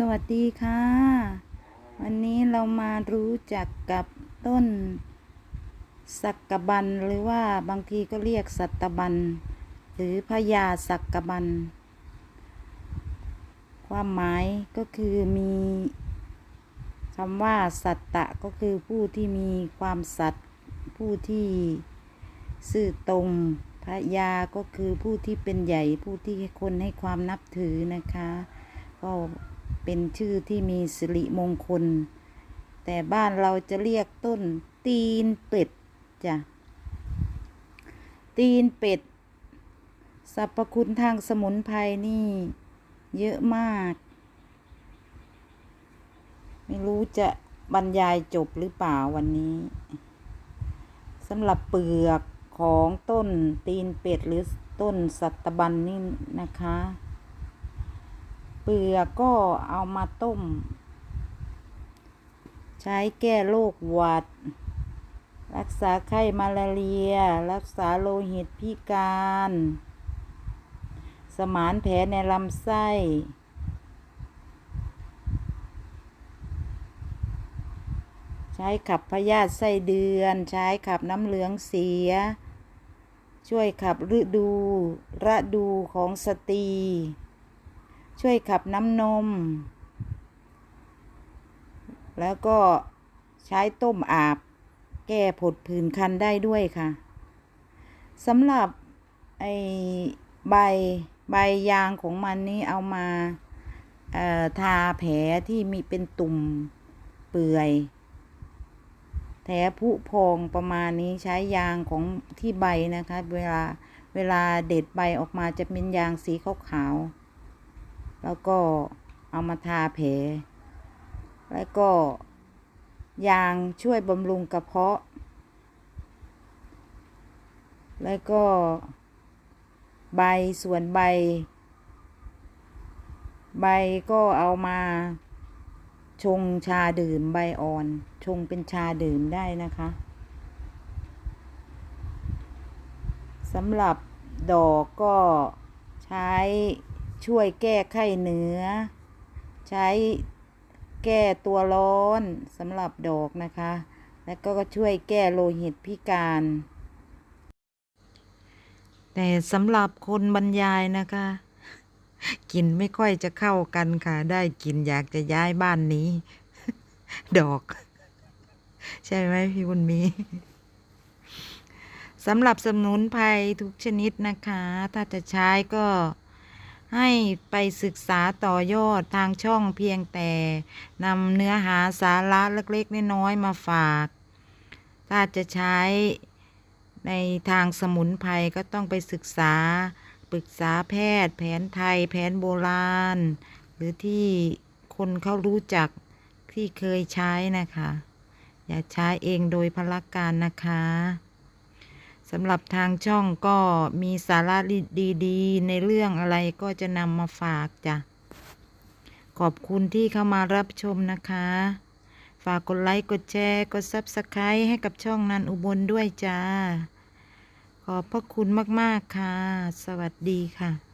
สวัสดีค่ะ วันนี้เรามารู้จักกับต้น สักกบัน หรือว่าบางทีก็เรียกสัตบัน หรือพญาสักกบัน ความหมายก็คือมีคำว่า สัตตะก็คือผู้ที่มีความสัตย์ผู้ที่ซื่อตรงพระยาก็คือผู้ที่เป็นใหญ่ผู้ที่คนให้ความนับถือนะคะก็ เป็นชื่อที่มีสิริมงคล แต่บ้านเราจะเรียกต้นตีนเป็ดจ้ะ ตีนเป็ด สรรพคุณทางสมุนไพรนี่ เยอะมาก ไม่รู้จะบรรยายจบหรือเปล่าวันนี้สำหรับเปลือกของต้นตีนเป็ดหรือต้นสัตบันนี่นะคะ เปลือกก็เอามาต้ม ใช้แก้โรคหวัด รักษาไข้มาลาเรีย รักษาโลหิตพิการ สมานแผลในลำไส้ใช้ขับพยาธิไส้เดือน ใช้ขับน้ำเหลืองเสีย ช่วยขับฤดู ระดูของสตรี ช่วยขับน้ำนม แล้วก็ใช้ต้มอาบ แก้ผดผื่นคันได้ด้วยค่ะสำหรับไอใบใบยางของมันนี่เอามาทาแผลที่มีเป็นตุ่มเปื่อยแผลผุพองประมาณนี้ใช้ยางของที่ใบนะคะ เวลาเวลาเด็ดใบออกมาจะเป็นยางสีขาวๆ แล้วก็เอามาทาแผล แล้วก็ ยางช่วยบำรุงกระเพาะ แล้วก็ ใบส่วนใบ ใบก็เอามาชงชาดื่มใบอ่อน ชงเป็นชาดื่มได้นะคะสำหรับดอกก็ใช้ ช่วยแก้ไข้เนื้อใช้แก้ตัวร้อนสำหรับดอกนะคะ แล้วก็ช่วยแก้โลหิตพิการ แต่สำหรับคนบรรยายนะคะกินไม่ค่อยจะเข้ากันค่ะ ได้กินอยากจะย้ายบ้านนี้ ดอก ใช่ไหมพี่บุญมีสำหรับสมุนไพรทุกชนิดนะคะ ถ้าจะใช้ก็ ให้ไปศึกษาต่อยอดทางช่องเพียงแต่นำเนื้อหาสาระเล็กๆน้อยๆมาฝาก ถ้าจะใช้ในทางสมุนไพรก็ต้องไปศึกษา ปรึกษาแพทย์ แผนไทย แผนโบราณ หรือที่คนเขารู้จักที่เคยใช้นะคะ อย่าใช้เองโดยพละการนะคะ สำหรับทางช่องก็มีสาระดีๆ ในเรื่องอะไรก็จะนำมาฝากจ้ะ ขอบคุณที่เข้ามารับชมนะคะ ฝากกดไลค์ กดแชร์ กดซับสไคร b e ให้กับช่องนันอุบลด้วยจ้า ขอบพระคุณมาก ๆ ค่ะ สวัสดีค่ะ